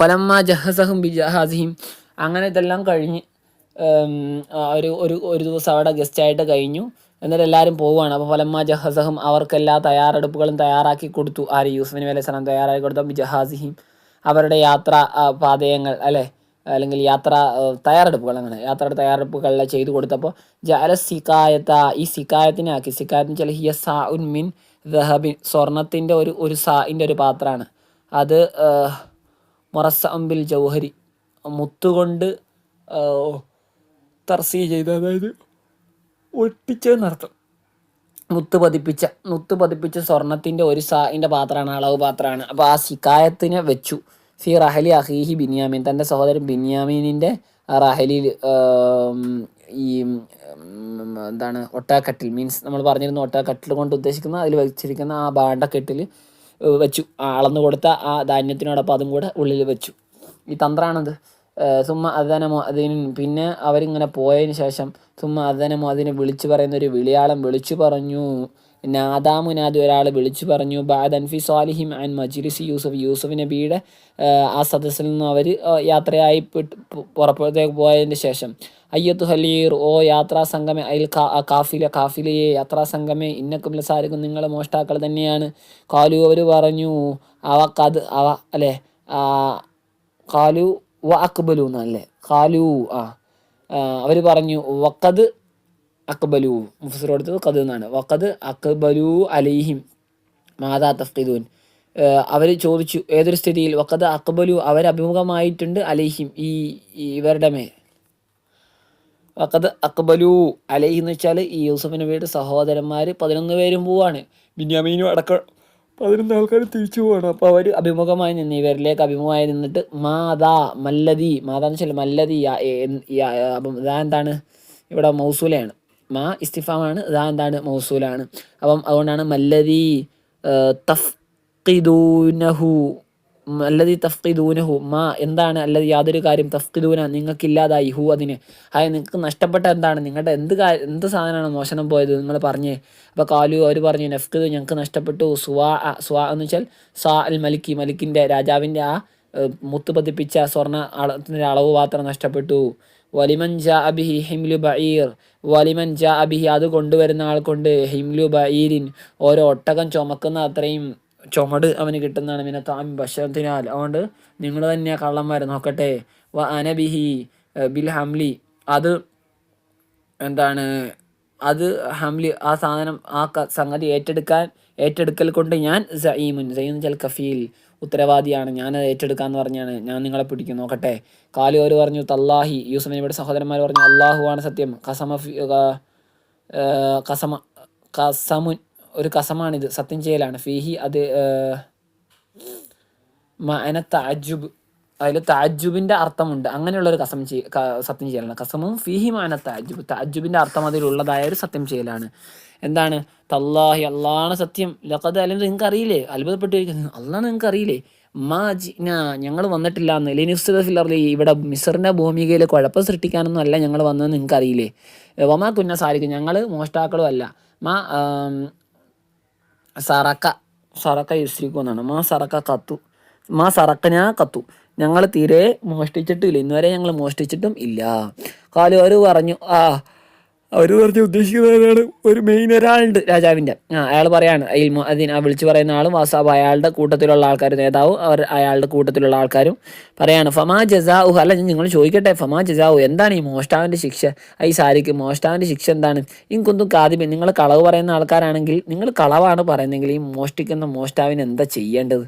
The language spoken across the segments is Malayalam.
ഫലമ്മ ജഹസഹും ബി ജഹാസിഹിം. അങ്ങനെ ഇതെല്ലാം കഴിഞ്ഞ് ഒരു ഒരു ഒരു ദിവസം അവിടെ ഗസ്റ്റായിട്ട് കഴിഞ്ഞു. എന്നിട്ട് എല്ലാവരും പോവുകയാണ്. അപ്പോൾ ഫലമ്മ ജഹസഹും അവർക്ക് എല്ലാ തയ്യാറെടുപ്പുകളും തയ്യാറാക്കി കൊടുത്തു. ആര്? യൂസുഫ് നബി അലൈഹി സ്വലാം തയ്യാറാക്കി കൊടുത്തു ജഹാസിഹിം. അവരുടെ യാത്ര പാതയങ്ങൾ അല്ലേ? അല്ലെങ്കിൽ യാത്ര തയ്യാറെടുപ്പുകൾ അങ്ങനെ യാത്രയുടെ തയ്യാറെടുപ്പുകളെല്ലാം ചെയ്തു കൊടുത്തപ്പോൾ ജാല സിക്കായത്ത ഈ സിക്കായത്തിനെ ആക്കി. സിക്കായത്തിന് ചില ഹിയ സാ ഉൻ മിൻ ദഹബിൻ സ്വർണത്തിന്റെ ഒരു ഒരു സാഇന്റെ ഒരു പാത്രമാണ്. അത് മൊറസ അമ്പിൽ ജൗഹരി. മുത്തുകൊണ്ട് തർസി ചെയ്ത് അതായത് ഒട്ടിച്ചെന്നർത്ഥം മുത്ത് പതിപ്പിച്ച മുത്ത് പതിപ്പിച്ച സ്വർണത്തിന്റെ ഒരു സായിന്റെ പാത്രമാണ് അളവ് പാത്രമാണ്. അപ്പോൾ ആ ശിക്കായത്തിനെ വെച്ചു. ഫി റഹലി അഹീഹി ബിന്യാമിൻ. തന്റെ സഹോദരൻ ബിന്യാമീനിന്റെ റഹലിൽ ഈ എന്താണ് ഒട്ടാക്കട്ടിൽ. മീൻസ് നമ്മൾ പറഞ്ഞിരുന്ന ഒട്ടാക്കട്ടിൽ കൊണ്ട് ഉദ്ദേശിക്കുന്ന അതിൽ വെച്ചിരിക്കുന്ന ആ ബാണ്ടക്കെട്ടിൽ വെച്ചു. അളന്നു കൊടുത്ത ആ ധാന്യത്തിനോടൊപ്പം അതും കൂടെ ഉള്ളിൽ വെച്ചു. ഈ തന്ത്രമാണത് സുമ്മ അദന അതിന് പിന്നെ അവരിങ്ങനെ പോയതിന് ശേഷം സുമ അദന അതിനെ വിളിച്ചു പറയുന്ന ഒരു വിളിയാളം വിളിച്ചു പറഞ്ഞു. നാദാമുനാദി ഒരാൾ വിളിച്ചു പറഞ്ഞു ബാദ് അൻഫി സ്വാലിഹിം ആൻഡ് മജിലിസി യൂസഫ്. യൂസഫ് നബിയുടെ ആ, സദസ്സിൽ നിന്ന് അവർ യാത്രയായി പുറപ്പുറത്തേക്ക് പോയതിന് ശേഷം അയ്യത്തു ഹലീർ ഓ യാത്രാ സംഘമേ അയിൽ കാഫില കാഫിലയെ യാത്രാ സംഘമേ ഇന്നക്കും ലസാരിക്കും നിങ്ങൾ മോഷ്ടാക്കൾ തന്നെയാണ്. കാലു അവർ പറഞ്ഞു അവ കത് അവ അല്ലേ കാലു വ അക്ബലു എന്നല്ലേ കാലു ആ അവർ പറഞ്ഞു വക്കത് അക്ബലു. മുഫസർ കൊടുത്തത് കത് എന്നാണ്. വക്കത് അക്ബലു അലൈഹിം മാതാ തഫ്ഖിദൂൻ. അവർ ചോദിച്ചു ഏതൊരു സ്ഥിതിയിൽ വക്കത് അക്ബലു അവർ അഭിമുഖമായിട്ടുണ്ട് അലൈഹിം? ഈ ഇവരുടെ മേൽ. വക്കത് അക്ബലു അലൈഹി എന്ന് വെച്ചാൽ ഈ യൂസഫ് നബിയുടെ സഹോദരന്മാർ പതിനൊന്ന് പേരും പോവാണ്. ബിന്യാമീനും അടക്കം പതിനൊന്ന് ആൾക്കാർ തിരിച്ചു പോകണം അപ്പോൾ അവർ അഭിമുഖമായി നിന്ന് ഇവരിലേക്ക് അഭിമുഖമായി നിന്നിട്ട് മാതാ മല്ലതി മാതാ എന്ന് വെച്ചാൽ മല്ലതി അപ്പം ഇതാ എന്താണ്? ഇവിടെ മൗസൂലയാണ്. മാ ഇസ്തിഫാമാണ് ഇതാ എന്താണ്? മൗസൂലാണ്. അപ്പം അതുകൊണ്ടാണ് മല്ലതി തഫ്ഖിദൂനഹു അല്ലതി തഫ്ഖിദൂനഹു മാ എന്താണ് അല്ലതി യാതൊരു കാര്യം തഫ്ഖിദൂന നിങ്ങൾക്കില്ലാതായി ഹു അതിന്. അതായത് നിങ്ങൾക്ക് നഷ്ടപ്പെട്ട എന്താണ്? നിങ്ങളുടെ എന്ത് കാര്യം എന്ത് സാധനമാണ് മോശനം പോയത് നിങ്ങൾ പറഞ്ഞേ? അപ്പോൾ കാലു അവർ പറഞ്ഞു നഫ്ഖിദ് ഞങ്ങൾക്ക് നഷ്ടപ്പെട്ടു സുവാ സുവാ എന്ന് വെച്ചാൽ സാ അൽ മലിക്കി മലിക്കിന്റെ രാജാവിന്റെ ആ മുത്ത് പതിപ്പിച്ച സ്വർണ അളത്തിന്റെ അളവ് പാത്രം നഷ്ടപ്പെട്ടു. വലിമൻ ജാ അബിഹി ഹിംലു ബീർ വലിമൻ ജാ അബിഹി അത് കൊണ്ടുവരുന്ന ആൾ കൊണ്ട് ഹിംലു ബീരിൻ ഓരോ ഒട്ടകം ചുമക്കുന്ന അത്രയും ചുമട് അവന് കിട്ടുന്നതാണ് പിന്നെ താൻ ഭക്ഷണത്തിനാൽ അതുകൊണ്ട് നിങ്ങൾ തന്നെ കള്ളന്മാരെ. നോക്കട്ടെ. വ അനബിഹി ബിൽ ഹംലി. അത് എന്താണ്? അത് ഹംലി ആ സാധനം ആ സംഗതി ഏറ്റെടുക്കാൻ ഏറ്റെടുക്കൽ കൊണ്ട് ഞാൻ സഈമുൻ സയീം ജൽ കഫീൽ ഉത്തരവാദിയാണ്. ഞാൻ അത് ഏറ്റെടുക്കാന്ന് പറഞ്ഞാണ് ഞാൻ നിങ്ങളെ പിടിക്കും. നോക്കട്ടെ. കാലിയോർ പറഞ്ഞു തല്ലാഹി. യൂസഫ് നബിയുടെ സഹോദരന്മാർ പറഞ്ഞു അള്ളാഹു ആണ് സത്യം. കസമ കസമ കസമുൻ ഒരു കസമാണിത്. സത്യം ചെയ്യലാണ്. ഫീഹി അത് മന താജുബ് അതിൽ താജുബിന്റെ അർത്ഥമുണ്ട്. അങ്ങനെയുള്ള ഒരു കസം ചെയ്യ സത്യം ചെയ്യലാണ്. കസമും ഫീഹി മാന താജുബ് താജുബിന്റെ അർത്ഥം അതിലുള്ളതായ ഒരു സത്യം ചെയ്യലാണ്. എന്താണ്? തല്ലാഹി അള്ളാണ് സത്യം. ലക്കത് അല്ലെങ്കിൽ നിങ്ങൾക്ക് അറിയില്ലേ അത്ഭുതപ്പെട്ടു അള്ളാഹ് നിങ്ങൾക്ക് അറിയില്ലേ മാ ജിന ഞങ്ങൾ വന്നിട്ടില്ല എന്ന്. ലിനിഫിലർലി ഇവിടെ മിസറിന്റെ ഭൂമികയിൽ കുഴപ്പം സൃഷ്ടിക്കാനൊന്നും അല്ല ഞങ്ങൾ വന്നതെന്ന് നിങ്ങൾക്ക് അറിയില്ലേ വമാ കുന്ന സാരിക്കും ഞങ്ങൾ മോഷ്ടാക്കളും അല്ല. മാ സറക്ക. സറക്ക യുസ്രിക്കു എന്നാണ് മാ സറക്ക കത്തു. മാ സറക്കനാ കത്തു. ഞങ്ങൾ തീരെ മോഷ്ടിച്ചിട്ടില്ല ഇന്നുവരെ ഞങ്ങൾ മോഷ്ടിച്ചിട്ടും ഇല്ല. കാലു അവർ പറഞ്ഞു ആ അവർ പറഞ്ഞ ഉദ്ദേശിക്കുന്നവരാണ് ഒരു മെയിൻ ഒരാളുണ്ട് രാജാവിന്റെ. ആ അയാൾ പറയാണ് അതിന് വിളിച്ചു പറയുന്ന ആളും വാസാബ് അയാളുടെ കൂട്ടത്തിലുള്ള ആൾക്കാർ നേതാവും അവർ അയാളുടെ കൂട്ടത്തിലുള്ള ആൾക്കാരും പറയാണ് ഫമാ ജസാഉ അല്ല നിങ്ങൾ ചോദിക്കട്ടെ ഫമാ ജസാഉ എന്താണ് ഈ മോഷ്ടാവിന്റെ ശിക്ഷ? ഈ സാരിക്ക് മോഷ്ടാവിന്റെ ശിക്ഷ എന്താണ്? ഇങ്ങൊന്നും കാതിമി നിങ്ങൾ കളവ് പറയുന്ന ആൾക്കാരാണെങ്കിൽ നിങ്ങൾ കളവാണ് പറയുന്നതെങ്കിൽ ഈ മോഷ്ടിക്കുന്ന മോഷ്ടാവിന് എന്താ ചെയ്യേണ്ടത്?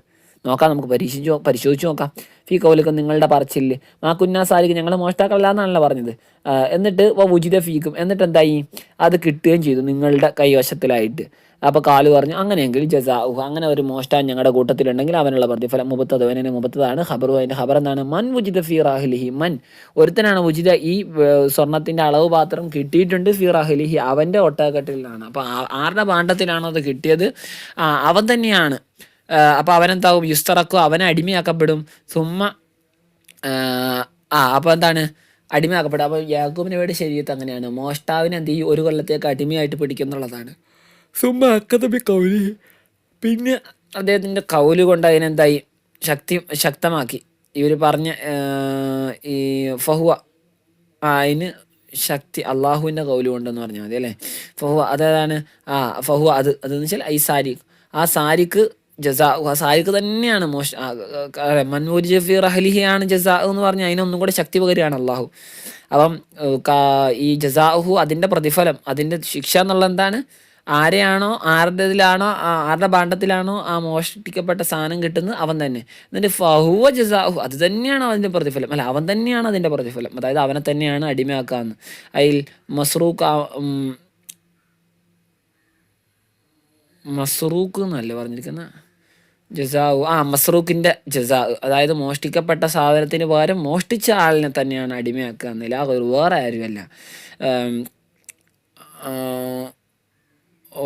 നോക്കാം നമുക്ക് പരീക്ഷിച്ച് പരിശോധിച്ച് നോക്കാം. ഫീ കൗലക്കും നിങ്ങളുടെ പറച്ചില്ലേ മാ കുന്നാ സാരിക്ക് ഞങ്ങൾ മോഷ്ടാക്കളല്ല എന്നാണല്ലോ പറഞ്ഞത് എന്നിട്ട് ഉചിത ഫീക്കും. എന്നിട്ട് എന്തായി? അത് കിട്ടുകയും ചെയ്തു നിങ്ങളുടെ കൈവശത്തിലായിട്ട്. അപ്പോൾ കാൽ പറഞ്ഞു അങ്ങനെയെങ്കിൽ ജസാഹു അങ്ങനെ ഒരു മോഷ്ടാൻ ഞങ്ങളുടെ കൂട്ടത്തിലുണ്ടെങ്കിൽ അവനുള്ള പ്രതിഫലം മുപ്പത്തത് അവനെ മുപ്പത്തതാണ്. ഖബറു അതിന്റെ ഖബർ എന്താണ്? മൻ ഉചിത ഫി റാഹ്ലിഹി. മൻ. ഒരുത്തനാണ് ഉചിത. ഈ സ്വർണത്തിന്റെ അളവ് പാത്രം കിട്ടിയിട്ടുണ്ട് ഫി റാഹ്ലിഹി. അവന്റെ ഒട്ടകട്ടിലാണ് അപ്പോൾ ആരുടെ പാണ്ഡത്തിലാണോ അത് കിട്ടിയത്? അവൻ തന്നെയാണ്. അപ്പോൾ അവനെന്താവും? യുസ്തറക്കോ അവനെ അടിമയാക്കപ്പെടും. സുമ്മ ആ അപ്പോൾ എന്താണ്? അടിമയാക്കപ്പെടും. അപ്പോൾ യാക്കൂബിന് വേണ്ടി ശരീരത്ത് അങ്ങനെയാണ്. മോഷ്ടാവിനെ എന്ത് ചെയ്യും? ഒരു കൊല്ലത്തേക്ക് അടിമയായിട്ട് പിടിക്കുന്നുള്ളതാണ് സുമ്മ അക്കതമി കൗലി. പിന്നെ അദ്ദേഹത്തിന്റെ കൗൽ കൊണ്ട് അതിനെന്തായി ശക്തി ശക്തമാക്കി. ഇവർ പറഞ്ഞ ഈ ഫഹുവ അതിന് ശക്തി അള്ളാഹുവിന്റെ കൊണ്ടെന്ന് പറഞ്ഞാൽ മതി അല്ലേ? ഫഹുവ അതേതാണ് ആ ഫഹുവ അത് അതെന്ന് വെച്ചാൽ ഐ സാരി ആ സാരിക്ക് ജസാ തന്നെയാണ് മോശ. മൻമൂരി ജഫി റഹലിഹിയാണ് ജസാ എന്ന് പറഞ്ഞാൽ അതിനൊന്നും കൂടെ ശക്തി പകരുകയാണ് അള്ളാഹു. അപ്പം ഈ ജസാഹു അതിന്റെ പ്രതിഫലം അതിന്റെ ശിക്ഷ എന്നുള്ളത് എന്താണ്? ആരെയാണോ ആരുടെ ഇതിലാണോ ആ- ആരുടെ ഭാണ്ഡത്തിലാണോ ആ മോഷ്ടിക്കപ്പെട്ട സാധനം കിട്ടുന്നത് അവൻ തന്നെ. എന്നിട്ട് ഫഹുവ ജസാഹു അത് തന്നെയാണ് അതിന്റെ പ്രതിഫലം. അല്ല അവൻ തന്നെയാണ് അതിന്റെ പ്രതിഫലം. അതായത് അവനെ തന്നെയാണ് അടിമയാക്കാന്ന്. അതിൽ മസ്റൂഖ് മസ്റൂഖ് എന്നല്ലേ പറഞ്ഞിരിക്കുന്ന? ജസാവ് ആ മസ്റൂഖിന്റെ ജസാ അതായത് മോഷ്ടിക്കപ്പെട്ട സാധനത്തിന് പകരം മോഷ്ടിച്ച ആളിനെ തന്നെയാണ് അടിമയാക്കുക എന്നില്ല. ഒരു വേറെ ആരുമല്ല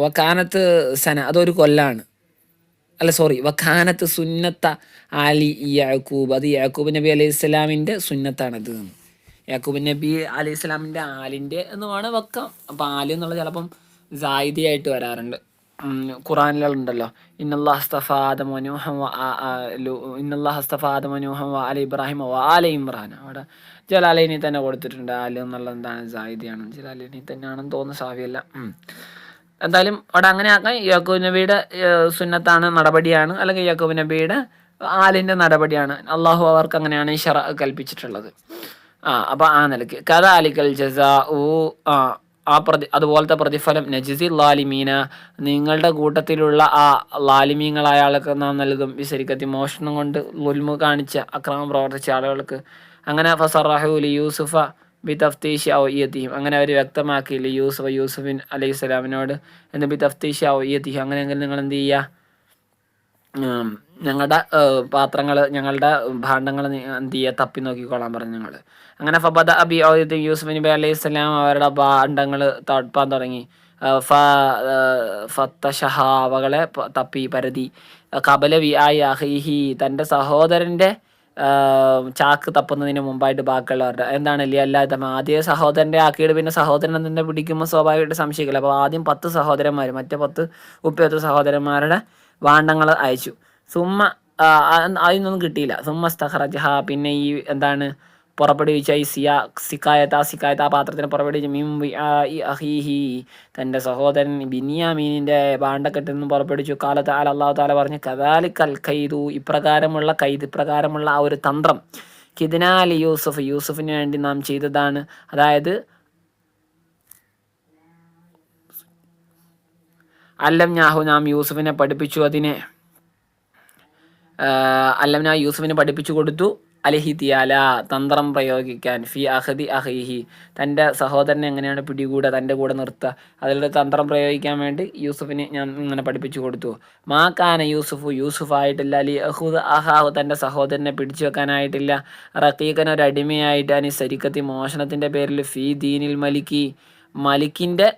വക്കാനത്ത് സന അതൊരു കൊല്ലാണ്. അല്ല സോറി വക്കാനത്ത് സുന്നത്ത ആലി യാക്കൂബ്. അത് യാക്കൂബ് നബി അലൈഹി ഇസ്ലാമിന്റെ സുന്നത്താണത്. യാക്കൂബ് നബി അലൈഹി ഇസ്ലാമിന്റെ ആലിന്റെ എന്ന് വക്കം. അപ്പം ആൽ എന്നുള്ളത് ചിലപ്പം സായിദിയായിട്ട് വരാറുണ്ട്. ഖുറാനിലുണ്ടല്ലോ ഇന്നല്ലാ ഹസ്തഫ ആദമനൂഹം വ ആ- ആ ലു- ഇന്നല്ലാ ഹസ്തഫ ആദമനൂഹം വ അലി ഇബ്രാഹിം വ ആല ഇമ്രാൻ. അവിടെ ജലാലിനി തന്നെ കൊടുത്തിട്ടുണ്ട്. ആൽ എന്നുള്ള എന്താണ് സാഹിതിയാണ്. ജലാലിനി തന്നെയാണെന്ന് തോന്നുന്നു സാവിയല്ല. എന്തായാലും അവിടെ അങ്ങനെ ആക്കാം. യാക്കൂബ് നബിയുടെ സുന്നത്താണ് നടപടിയാണ്. അല്ലെങ്കിൽ യാക്കൂബ് നബിയുടെ ആലിന്റെ നടപടിയാണ്. അള്ളാഹു അവർക്ക് അങ്ങനെയാണ് ഷറ കൽപ്പിച്ചിട്ടുള്ളത്. ആ അപ്പോൾ ആ നിലയ്ക്ക്. കഥ അലിക്കൽ ജസാ ഊ ആ ആ പ്രതി അതുപോലത്തെ പ്രതിഫലം നജിസി ലാലിമീന നിങ്ങളുടെ കൂട്ടത്തിലുള്ള ആ ലാലിമീങ്ങളായ ആൾക്ക് നാം നൽകും. വിസരിക്കത്തി മോഷണം കൊണ്ട് ഉൽമു കാണിച്ച അക്രമം പ്രവർത്തിച്ച ആളുകൾക്ക്. അങ്ങനെ ഫസറാഹുലി യൂസുഫ ബി തഫ്തീഷ് ഔയ്യത്തിയും അങ്ങനെ അവർ വ്യക്തമാക്കിയില്ല യൂസുഫ യൂസുഫിൻ അലൈഹി സ്വലാമിനോട് എന്ന് ബി തഫ്തീഷ് ഔയ്യത്തിയും അങ്ങനെയെങ്കിൽ നിങ്ങൾ എന്ത് ചെയ്യുക? ഞങ്ങളുടെ പാത്രങ്ങൾ ഞങ്ങളുടെ ഭാണ്ഡങ്ങൾ എന്ത് ചെയ്യുക തപ്പി നോക്കിക്കോളാൻ പറഞ്ഞു ഞങ്ങൾ അങ്ങനെ ഫബദ അബി ഔദ് യൂസുഫ് നബി അലൈഹി സ്വലാം അവരുടെ ഭാണ്ഡങ്ങൾ തപ്പാൻ തുടങ്ങി. ഫ ഫത്തഷഹ അവകളെ തപ്പി പരതി. കബല വി ആയി അഹിഹി തന്റെ സഹോദരന്റെ ചാക്ക് തപ്പുന്നതിന് മുമ്പായിട്ട് ബാക്കിയുള്ളവരുടെ എന്താണ് ഇല്ലേ അല്ലാതെ ആദ്യം സഹോദരന്റെ ആക്കിയിട്ട് പിന്നെ സഹോദരൻ തന്നെ പിടിക്കുമ്പോൾ സ്വാഭാവികമായിട്ട് സംശയിക്കില്ല അപ്പോൾ ആദ്യം പത്ത് സഹോദരന്മാർ മറ്റേ പത്ത് ഉപ്പയത്ത് സഹോദരന്മാരുടെ ഭാണ്ഡങ്ങൾ അയച്ചു. സുമ്മ അതിനൊന്നും കിട്ടിയില്ല. സുമ്മ സ്തഹറജഹ പിന്നെ ഈ എന്താണ് പുറപ്പെടുവിച്ച ഈ സിയ സിക്കായത്ത് സിക്കായത്ത് ആ പാത്രത്തിന് പുറപ്പെടുവിച്ച മീം അഹീഹി തന്റെ സഹോദരൻ ബിനിയാമീനിന്റെ ഭാണ്ഡക്കെട്ടിൽ നിന്ന് പുറപ്പെടുവിച്ചു. കാലത്ത് ആൽ അള്ളാഹു താല പറഞ്ഞു കൽ ഖൈദു. ഇപ്രകാരമുള്ള കൈദ് ഇപ്രകാരമുള്ള ആ ഒരു തന്ത്രം. കിദിനാലി യൂസുഫ് യൂസുഫിന് വേണ്ടി നാം ചെയ്തതാണ്. അതായത് അല്ലം ഞാഹു നാം യൂസുഫിനെ പഠിപ്പിച്ചു അതിനെ അല്ലംന യൂസുഫിനെ പഠിപ്പിച്ചു കൊടുത്തു. അലഹി തിയാല തന്ത്രം പ്രയോഗിക്കാൻ ഫി അഹദി അഹിഹി. തന്റെ സഹോദരനെ എങ്ങനെയാണ് പിടികൂടുക തന്റെ കൂടെ നിർത്തുക അതിലൊരു തന്ത്രം പ്രയോഗിക്കാൻ വേണ്ടി യൂസുഫിന് ഞാൻ ഇങ്ങനെ പഠിപ്പിച്ചു കൊടുത്തു. മാ കാന യൂസുഫു യൂസുഫ് ആയിട്ടില്ല അലി അഹുദ് അഹാഹു തന്റെ സഹോദരനെ പിടിച്ചു വെക്കാനായിട്ടില്ല. റക്കീഖൻ ഒരു അടിമയായിട്ട് അനി സരിക്കത്തി മോഷണത്തിന്റെ പേരിൽ ഫി ദീനിൽ മലിക്കി മലിക്കിന്റെ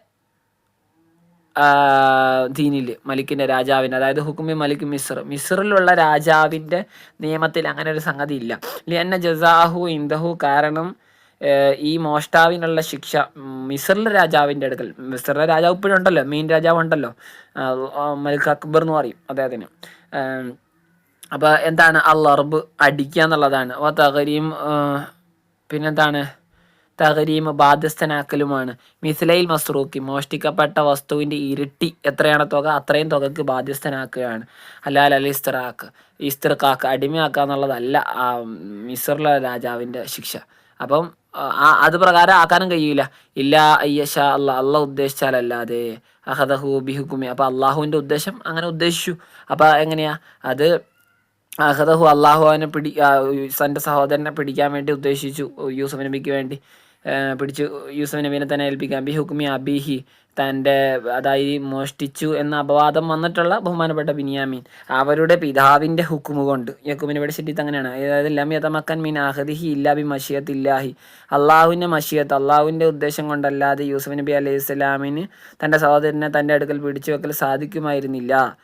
ദീനിൽ മലിക്കിന്റെ രാജാവിന്റെ അതായത് ഹുക്കുമി മലിക് മിസ്ർ. മിസ്റിലുള്ള രാജാവിന്റെ നിയമത്തിൽ അങ്ങനെ ഒരു സംഗതി ഇല്ല. ലിയന്ന ജസാഹു ഇന്ദഹു കാരണം ഈ മോഷ്ടാവിനുള്ള ശിക്ഷ മിസറിലെ രാജാവിന്റെ അടുക്കൽ. മിസറിലെ രാജാവ് ഇപ്പോഴും ഉണ്ടല്ലോ മെയിൻ രാജാവ് ഉണ്ടല്ലോ. മലിക് അക്ബർ എന്ന് പറയും അദ്ദേഹത്തിന്. അപ്പോൾ എന്താണ്? അള്ളറബ് അടിക്കുക എന്നുള്ളതാണ്. അപ്പോൾ തകരീം പിന്നെന്താണ്? തകരീം ബാധ്യസ്ഥനാക്കലുമാണ്. മിസ്ലൈൽ മസ്റൂക്കി മോഷ്ടിക്കപ്പെട്ട വസ്തുവിന്റെ ഇരട്ടി എത്രയാണ് തുക? അത്രയും തുകക്ക് ബാധ്യസ്ഥനാക്കുകയാണ്. അല്ലാൽ അൽ ഇസ്തറാക്ക് ഇസ്തർക്കാക്ക് അടിമയാക്കുക എന്നുള്ളതല്ല ആ മിസറിലെ രാജാവിന്റെ ശിക്ഷ. അപ്പം ആ അത് പ്രകാരം ആക്കാനും കഴിയില്ല ഇല്ലാ അയ്യഷ അല്ല അല്ല ഉദ്ദേശിച്ചാലല്ലാതെ. അഹദഹു ബിഹുക്കുമി. അപ്പം അള്ളാഹുവിന്റെ ഉദ്ദേശം അങ്ങനെ ഉദ്ദേശിച്ചു. അപ്പം എങ്ങനെയാ? അത് അഹദഹു അള്ളാഹു അവനെ പിടി സന്റെ സഹോദരനെ പിടിക്കാൻ വേണ്ടി ഉദ്ദേശിച്ചു യൂസഫ് നബിക്ക് വേണ്ടി. പിടിച്ചു. യൂസഫ് നബീനെ തന്നെ ഏൽപ്പിക്കാം. ബി ഹുക്മി അബിഹി തന്റെ അതായി മോഷ്ടിച്ചു എന്ന അപവാദം വന്നിട്ടുള്ള ബഹുമാനപ്പെട്ട ബിനിയാമീൻ. അവരുടെ പിതാവിന്റെ ഹുക്കുമ് കൊണ്ട്. യക്കുമിനെ പഠിച്ചിട്ട് അങ്ങനെയാണ്. അതായത് ലം യതമക്കൻ മീൻ അഹദിഹി ഇല്ലാ ബി മഷിയത്ത് ഇല്ലാഹി അള്ളാഹുവിന്റെ മഷിയത്ത് അള്ളാഹുവിന്റെ ഉദ്ദേശം കൊണ്ടല്ലാതെ യൂസഫ് നബി അലൈഹി സ്വലാമിന് തന്റെ സഹോദരനെ തന്റെ അടുക്കൽ പിടിച്ചു വെക്കൽ സാധിക്കുമായിരുന്നില്ല.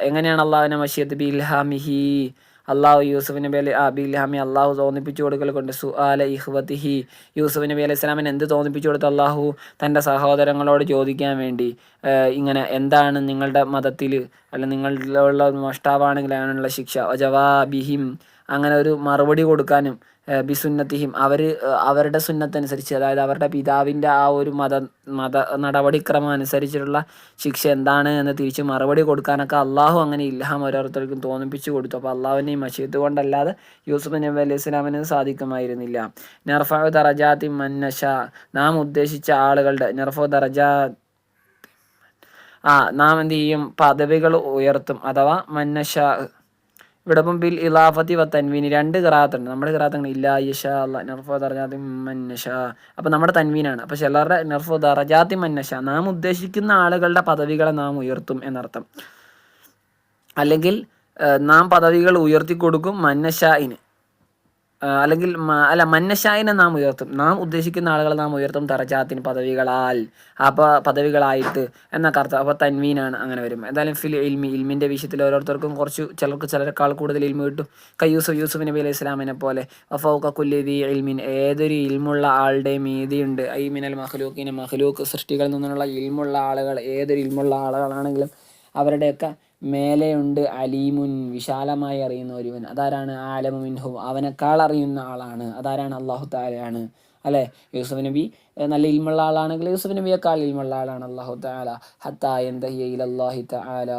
എങ്ങനെയാണ് അള്ളാഹുവിന്റെ മഷിയത്ത്? ബിൽഹാമിഹി. അള്ളാഹു യൂസുഫ് നബി അലി ആ ബിൽഹാമി അള്ളാഹു തോന്നിപ്പിച്ചു കൊടുക്കൽ കൊണ്ട് സുആല ഇഹ്വത്തിഹി യൂസുഫ് നബി അലൈഹി എന്ത് തോന്നിപ്പിച്ചു കൊടുത്തു അള്ളാഹു തന്റെ സഹോദരങ്ങളോട് ചോദിക്കാൻ വേണ്ടി ഇങ്ങനെ എന്താണ് നിങ്ങളുടെ മതത്തിൽ അല്ല നിങ്ങളുടെ മോഷ്ടാവാണെങ്കിൽ അങ്ങനെയുള്ള ശിക്ഷ ജവാബിഹിം അങ്ങനെ ഒരു മറുപടി കൊടുക്കാനും ബിസുന്നത്തിഹിം. അവർ അവരുടെ സുന്നത്തനുസരിച്ച് അതായത് അവരുടെ പിതാവിന്റെ ആ ഒരു മത മത നടപടിക്രമം അനുസരിച്ചിട്ടുള്ള ശിക്ഷ എന്താണ് എന്ന് തിരിച്ച് മറുപടി കൊടുക്കാനൊക്കെ അള്ളാഹു അങ്ങനെ ഇൽഹാം ഓരോരുത്തർക്കും തോന്നിപ്പിച്ചു കൊടുത്തു. അപ്പോൾ അള്ളാഹുവിനെയും മഷീദ് കൊണ്ടല്ലാതെ യൂസുഫ് നബി അലൈഹി സ്വലാമിന് സാധിക്കുമായിരുന്നില്ല. നർഫ ദറജാത്തി മന്നഷ നാം ഉദ്ദേശിച്ച ആളുകളുടെ നർഫ ദറജാ ആ നാം എന്ത് ചെയ്യും? പദവികൾ ഉയർത്തും. അഥവാ മന്നഷ ഇവിടെ ഇപ്പം ബിൽ ഇലാഫത്തി രണ്ട് ഖിറാത്തുണ്ട് നമ്മുടെ ഖിറാത്തങ്ങൾ ഇല്ല യഷ അല്ല നർഫോ ദർജാത്തി മന്നഷ അപ്പം നമ്മുടെ തൻവീനാണ്. അപ്പം ചിലരുടെ നർഫോ ദർജാത്തി മന്നഷ നാം ഉദ്ദേശിക്കുന്ന ആളുകളുടെ പദവികളെ നാം ഉയർത്തും എന്നർത്ഥം. അല്ലെങ്കിൽ നാം പദവികൾ ഉയർത്തി കൊടുക്കും മന്നഷായിന് അല്ലെങ്കിൽ അല്ല മന്നശായനെ നാം ഉയർത്തും. നാം ഉദ്ദേശിക്കുന്ന ആളുകളെ നാം ഉയർത്തും തറജാത്തിന് പദവികളാൽ. അപ്പോൾ പദവികളായിട്ട് എന്നൊക്കെ അർത്ഥം അപ്പോൾ തൻവീനാണ് അങ്ങനെ വരും. എന്തായാലും ഫിൽ ഇൽമി ഇൽമിന്റെ വിഷയത്തിൽ ഓരോരുത്തർക്കും കുറച്ച് ചിലർക്ക് ചിലരെക്കാൾ കൂടുതൽ ഇൽമി കിട്ടും. കയ്യൂസഫ് യൂസുഫ് നബി അലൈഹി ഇസ്ലാമിനെ പോലെ. വഫൗക കുല്ലിദി ഇൽമിൻ ഏതൊരു ഇൽമുള്ള ആളുടെയും മീതിയുണ്ട്. ഐ മിനൽ മഹ്ലൂക്കിനെ മഹ്ലൂക്ക് സൃഷ്ടികളിൽ നിന്നുള്ള ഇൽമുള്ള ആളുകൾ ഏതൊരു ഇൽമുള്ള ആളുകളാണെങ്കിലും അവരുടെയൊക്കെ മേലെയുണ്ട് അലീമുൻ വിശാലമായി അറിയുന്ന ഒരുവൻ. അതാരാണ്? ആലമുൻഹു മിൻഹു. അവനേക്കാൾ അറിയുന്ന ആളാണ്. അതാരാണ്? അള്ളാഹു താലയാണ് അല്ലേ? യൂസുഫ് നബി നല്ല ഇൽമുള്ള ആളാണെങ്കിൽ യൂസുഫ് നബിയേക്കാൾ ഇൽമുള്ള ആളാണ് അള്ളാഹു താല ഹത്താഹി താല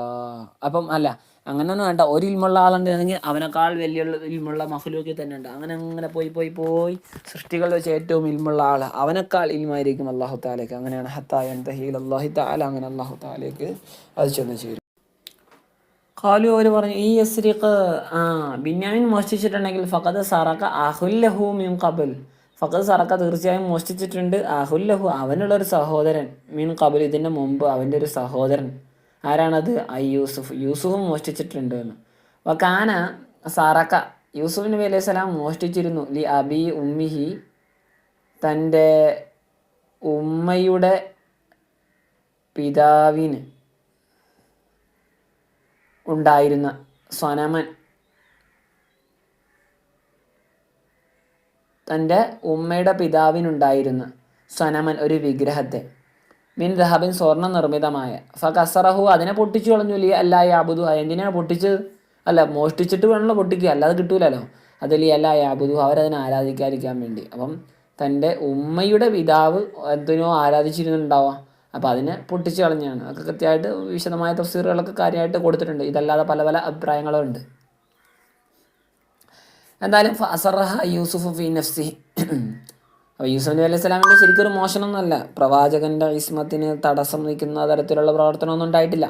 അപ്പം അല്ല അങ്ങനെയൊന്നും വേണ്ട. ഒരു ഇൽമുള്ള ആളുണ്ടെങ്കിൽ അവനേക്കാൾ വലിയ ഇൽമുള്ള മഹ്ലൂക്കി തന്നെ ഉണ്ട്. അങ്ങനെ അങ്ങനെ പോയി പോയി പോയി സൃഷ്ടികൾ വെച്ച് ഏറ്റവും ഇൽമുള്ള ആൾ അവനേക്കാൾ ഇൽമായിരിക്കും അള്ളാഹു താലേക്ക് അങ്ങനെയാണ് ഹത്തായി അള്ളാഹി താല അങ്ങനെ അള്ളാഹു താലേക്ക് അത് ചെന്ന് ചേരും ഖാലു അവർ പറഞ്ഞു ഈ യസ്രിഖ് ആ ബിന്യാമിൻ മോഷ്ടിച്ചിട്ടുണ്ടെങ്കിൽ ഫഖദ് സറക്ക അഹുല്ലഹു മിൻ കബുൽ ഫഖദ് സറക്ക തീർച്ചയായും മോഷ്ടിച്ചിട്ടുണ്ട്. അഹുല്ലഹു അവനുള്ള ഒരു സഹോദരൻ മീൻ കബുൽ ഇതിന്റെ മുമ്പ് അവന്റെ ഒരു സഹോദരൻ. ആരാണത്? ഐ യൂസുഫ്. യൂസുഫും മോഷ്ടിച്ചിട്ടുണ്ട് എന്ന്. വക്കാന സറക്ക യൂസുഫ് നബി അലൈഹി സ്വലാം മോഷ്ടിച്ചിരുന്നു. ലി അബി ഉമ്മിഹി തന്റെ ഉമ്മയുടെ പിതാവിന്. ഉണ്ടായിരുന്ന. സോനാമൻ തന്റെ ഉമ്മയുടെ പിതാവിനുണ്ടായിരുന്ന സ്വനമൻ ഒരു വിഗ്രഹത്തെ. മിൻ ദഹബിൻ സ്വർണ നിർമ്മിതമായ ഫ കസറഹു അതിനെ പൊട്ടിച്ചു കളഞ്ഞു. ലി അല്ല യാബുദു എന്തിനാണ് പൊട്ടിച്ചത്? അല്ല മോഷ്ടിച്ചിട്ട് വേണമല്ലോ പൊട്ടിക്കുക. അല്ലാതെ കിട്ടൂലല്ലോ. അത് ലി അല്ലാ യാബുദു അവരതിനെ ആരാധിക്കാതിരിക്കാൻ വേണ്ടി. അപ്പം തന്റെ ഉമ്മയുടെ പിതാവ് എന്തിനോ ആരാധിച്ചിരുന്നുണ്ടാവാം. അപ്പോൾ അതിനെ പൊട്ടിച്ചു കളഞ്ഞാണ്. അതൊക്കെ കൃത്യമായിട്ട് വിശദമായ തഫ്സീറുകളൊക്കെ കാര്യമായിട്ട് കൊടുത്തിട്ടുണ്ട്. ഇതല്ലാതെ പല പല അഭിപ്രായങ്ങളും ഉണ്ട്. എന്തായാലും ഫസറഹ യൂസുഫ് ഫി നഫ്സി അപ്പോൾ യൂസുഫ് നബി അലൈഹി സ്വലാമിന്റെ ശരിക്കും ഒരു മോശനമൊന്നുമല്ല പ്രവാചകന്റെ ഇസ്മത്തിന് തടസ്സം നിൽക്കുന്ന തരത്തിലുള്ള പ്രവർത്തനമൊന്നും ഉണ്ടായിട്ടില്ല.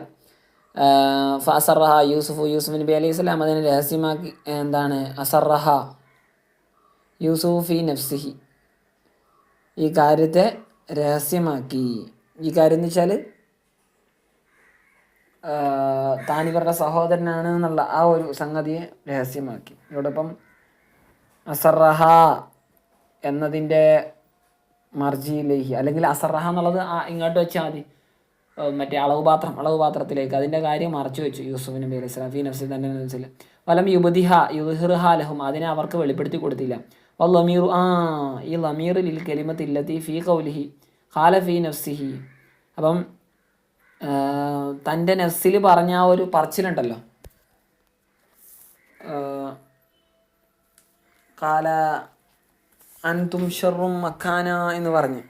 ഫസറഹ യൂസുഫ് യൂസുഫ് നബി അലൈഹി സ്വലാം അതിനെ രഹസ്യമാക്കി എന്താണ് അസറഹ യൂസുഫ് ഫി നഫ്സിഹി. ഈ കാര്യത്തെ രഹസ്യമാക്കി. ഈ കാര്യം എന്ന് വെച്ചാൽ താൻ ഇവരുടെ സഹോദരനാണ് എന്നുള്ള ആ ഒരു സംഗതിയെ രഹസ്യമാക്കി. ഇതോടൊപ്പം അസറഹ എന്നതിന്റെ മർജിയിലേക്ക് അല്ലെങ്കിൽ അസറഹ എന്നുള്ളത് ഇങ്ങോട്ട് വെച്ചാൽ മതി. മറ്റേ അളവ് പാത്രം അളവ് പാത്രത്തിലേക്ക്. അതിന്റെ കാര്യം മറച്ചു വെച്ചു യൂസുഫ് നബി അലൈഹി സ്വലാം ഫി തന്നെ മനസ്സിൽ വലം യുബദിഹ യുഹിർഹ ലഹും അതിനെ അവർക്ക് വെളിപ്പെടുത്തി കൊടുത്തില്ല. വല്ലമീർ ആ ഈ ലമീർ ലിൽ കെലിമത്ത് ഇല്ലത്തി ഫി കൗലിഹി ഖാല ഫി നഫ്സിഹി. അപ്പം തന്റെ നഫ്സിൽ പറഞ്ഞ ആ ഒരു പറച്ചിലുണ്ടല്ലോ. കാല അൻതും ഷെറും മക്കാന എന്ന് പറഞ്ഞ്.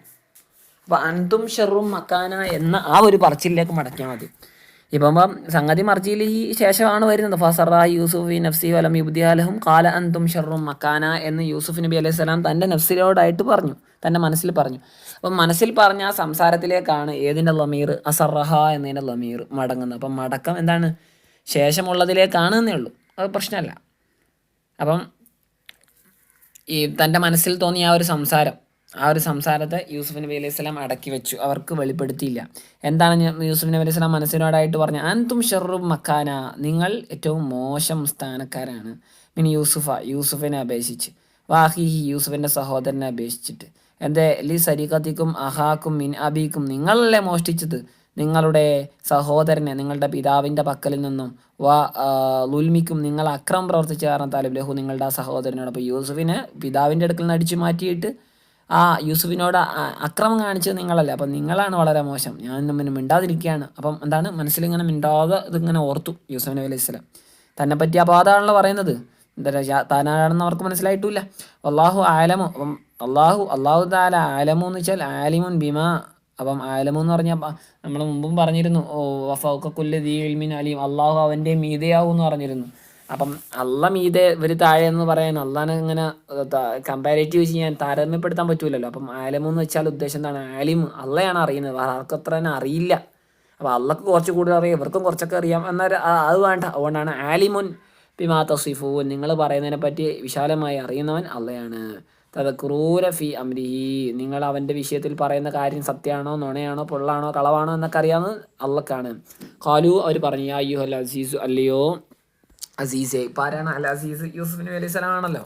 അപ്പോൾ അൻതും ഷെറും മക്കാന എന്ന ആ ഒരു പറച്ചിലേക്ക് മടക്കിയാൽ മതി. ഇപ്പം സംഗതി മർജിയിൽ ഈ ശേഷമാണ് വരുന്നത്. ഫസറ യൂസുഫ് നഫ്സി വലം യുബ്ദിയാലഹും കാല അന്തും ഷെറും മക്കാന എന്ന് യൂസുഫ് നബി അലൈഹി സ്വലാം തന്റെ നഫ്സിലോടായിട്ട് പറഞ്ഞു. തന്റെ മനസ്സിൽ പറഞ്ഞു. അപ്പം മനസ്സിൽ പറഞ്ഞ ആ സംസാരത്തിലേക്കാണ് ഏതിന്റെ ലമീർ അസറഹ എന്നതിന്റെ ലമീർ മടങ്ങുന്നത്. അപ്പം മടക്കം എന്താണ്? ശേഷമുള്ളതിലേക്കാണ് എന്നേ ഉള്ളൂ. അത് പ്രശ്നമല്ല. അപ്പം ഈ തന്റെ മനസ്സിൽ തോന്നിയ ആ ഒരു സംസാരം ആ ഒരു സംസാരത്തെ യൂസുഫ് നബി അലൈഹി സ്വലാം അടക്കി വെച്ചു. അവർക്ക് വെളിപ്പെടുത്തിയില്ല. എന്താണ് യൂസുഫ് നബി അലൈഹി സ്വലാം മനസ്സിനോടായിട്ട് പറഞ്ഞ? അൻതും ഷെറും മക്കാന. നിങ്ങൾ ഏറ്റവും മോശം സ്ഥാനക്കാരാണ്. മീൻ യൂസുഫ യൂസുഫിനെ അപേക്ഷിച്ച്. വാഹിഹി യൂസുഫിന്റെ സഹോദരനെ അപേക്ഷിച്ചിട്ട്. എന്റെ ലി സരീഖത്തിക്കും അഹാക്കും മിൻ അബീക്കും. നിങ്ങളല്ലേ മോഷ്ടിച്ചത്? നിങ്ങളുടെ സഹോദരനെ നിങ്ങളുടെ പിതാവിന്റെ പക്കലിൽ നിന്നും. വാ ലുൽമിക്കും നിങ്ങൾ അക്രമം പ്രവർത്തിച്ച കാരണത്താലും ലഹു നിങ്ങളുടെ ആ സഹോദരനോട് അപ്പോൾ യൂസുഫിനെ പിതാവിന്റെ അടുക്കൽ നിന്ന് അടിച്ചു മാറ്റിയിട്ട് ആ യൂസുഫിനോട് അക്രമം കാണിച്ചത് നിങ്ങളല്ലേ? അപ്പം നിങ്ങളാണ് വളരെ മോശം. ഞാൻ പിന്നെ മിണ്ടാതിരിക്കുകയാണ്. അപ്പം എന്താണ്? മനസ്സിലിങ്ങനെ മിണ്ടാതെ ഇതിങ്ങനെ ഓർത്തു യൂസുഫ് നബി അലൈഹി സ്വലം തന്നെ പറ്റി അപാതാണല്ലോ പറയുന്നത് എന്താ താനാണെന്ന് അവർക്ക് മനസ്സിലായിട്ടില്ല. അള്ളാഹു ആലമു. അപ്പം അള്ളാഹു അള്ളാഹു താല ആലമു എന്ന് വെച്ചാൽ ആലിമുൻ ബിമ. അപ്പം ആലമു എന്ന് പറഞ്ഞാൽ നമ്മൾ മുമ്പും പറഞ്ഞിരുന്നു ഓ വഫൗക്കുല്ല് അലീം. അള്ളാഹു അവന്റെ മീതയാവും എന്ന് പറഞ്ഞിരുന്നു. അപ്പം അല്ല മീതെ ഇവർ താഴെ എന്ന് പറയാൻ അള്ളാനെ ഇങ്ങനെ കമ്പാരേറ്റീവ് ചെയ്യാൻ താരതമ്യപ്പെടുത്താൻ പറ്റൂലല്ലോ. അപ്പം ആലമു എന്ന് വെച്ചാൽ ഉദ്ദേശം എന്താണ്? ആലിം അള്ളയാണ് അറിയുന്നത്. ആർക്കും അത്ര തന്നെ അറിയില്ല. അപ്പോൾ അള്ളക്ക് കുറച്ച് കൂടുതൽ അറിയാം ഇവർക്കും കുറച്ചൊക്കെ അറിയാം എന്നാൽ അത് വേണ്ട. അതുകൊണ്ടാണ് ആലിമുൻ ബിമാ തസിഫു നിങ്ങൾ പറയുന്നതിനെ പറ്റി വിശാലമായി അറിയുന്നവൻ അള്ളയാണ്. തത് ക്രൂര ഫി അമ്രിഹി നിങ്ങൾ അവന്റെ വിഷയത്തിൽ പറയുന്ന കാര്യം സത്യമാണോ നുണയാണോ പൊള്ളാണോ കളവാണോ എന്നൊക്കെ അറിയാവുന്നത് അള്ളക്കാണ്. കാലു അവർ പറഞ്ഞു അയ്യോ അയ്യുഹൽ അസീസു അല്ലയോ അസീസെ ഇപ്പം ആരാണ് അൽ അസീസ് യൂസുഫ് നബി അലൈഹി സ്വലാമാണല്ലോ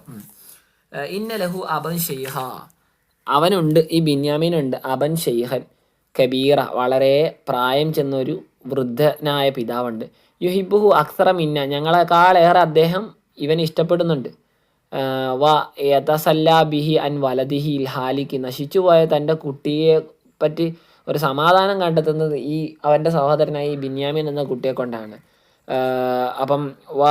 ഇന്ന ലഹു അബൻ ഷെയ്ഹ. അവനുണ്ട് ഈ ബിന്യാമീനുണ്ട് അബൻ ഷെയ്ഹൻ കബീറ. വളരെ പ്രായം ചെന്നൊരു വൃദ്ധനായ പിതാവുണ്ട്. യുഹിബുഹു അക്സറ മിന്ന. ഞങ്ങളെക്കാളേറെ അദ്ദേഹം ഇവൻ ഇഷ്ടപ്പെടുന്നുണ്ട്. വ യതസല്ലാ ബിഹി അൻ വലദിഹി ഹാലിക്ക് നശിച്ചുപോയ തന്റെ കുട്ടിയെ പറ്റി ഒരു സമാധാനം കണ്ടെത്തുന്നത് ഈ അവന്റെ സഹോദരനായി ബിന്യാമിൻ എന്ന കുട്ടിയെ കൊണ്ടാണ്. അപ്പം വ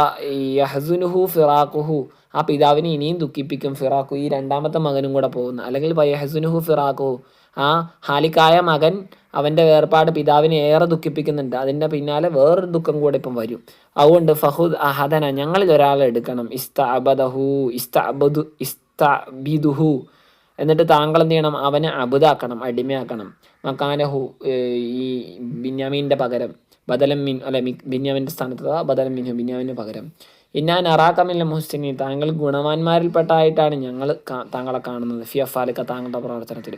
യഹസുനുഹു ഫിറാഖുഹു. ആ പിതാവിനെ ഇനിയും ദുഃഖിപ്പിക്കും ഫിറാഖു. ഈ രണ്ടാമത്തെ മകനും കൂടെ പോകുന്നു അല്ലെങ്കിൽ യഹസുനുഹു ഫിറാഖുഹു. ആ ഹാലിക്കായ മകൻ അവന്റെ വേർപാട് പിതാവിനെ ഏറെ ദുഃഖിപ്പിക്കുന്നുണ്ട്. അതിന്റെ പിന്നാലെ വേറൊരു ദുഃഖം കൂടെ ഇപ്പം വരും. അതുകൊണ്ട് ഫഹുദ് അഹദന ഞങ്ങളിൽ ഒരാളെ എടുക്കണം. ഇസ്തഅബദഹു ഇസ്തഅബദു ഇസ്തബിദുഹു എന്നിട്ട് താങ്കൾ എന്ത് ചെയ്യണം? അവനെ അബുദാക്കണം അടിമയാക്കണം. മക്കാനഹു ഈ ബിന്യാമീന്റെ പകരം. ബദലം മിൻ അല്ല ബിന്യാമിന്റെ സ്ഥാനത്ത് ബദലം മിൻഹു ബിന്യാമിന് പകരം. ഇന്നാൻ അറാക്കമില്ല മുഹസിനി താങ്കൾ ഗുണവാന്മാരിൽപ്പെട്ടായിട്ടാണ് ഞങ്ങൾ താങ്കളെ കാണുന്നത്. ഫിയഫാലിക്ക താങ്കളുടെ പ്രവർത്തനത്തിൽ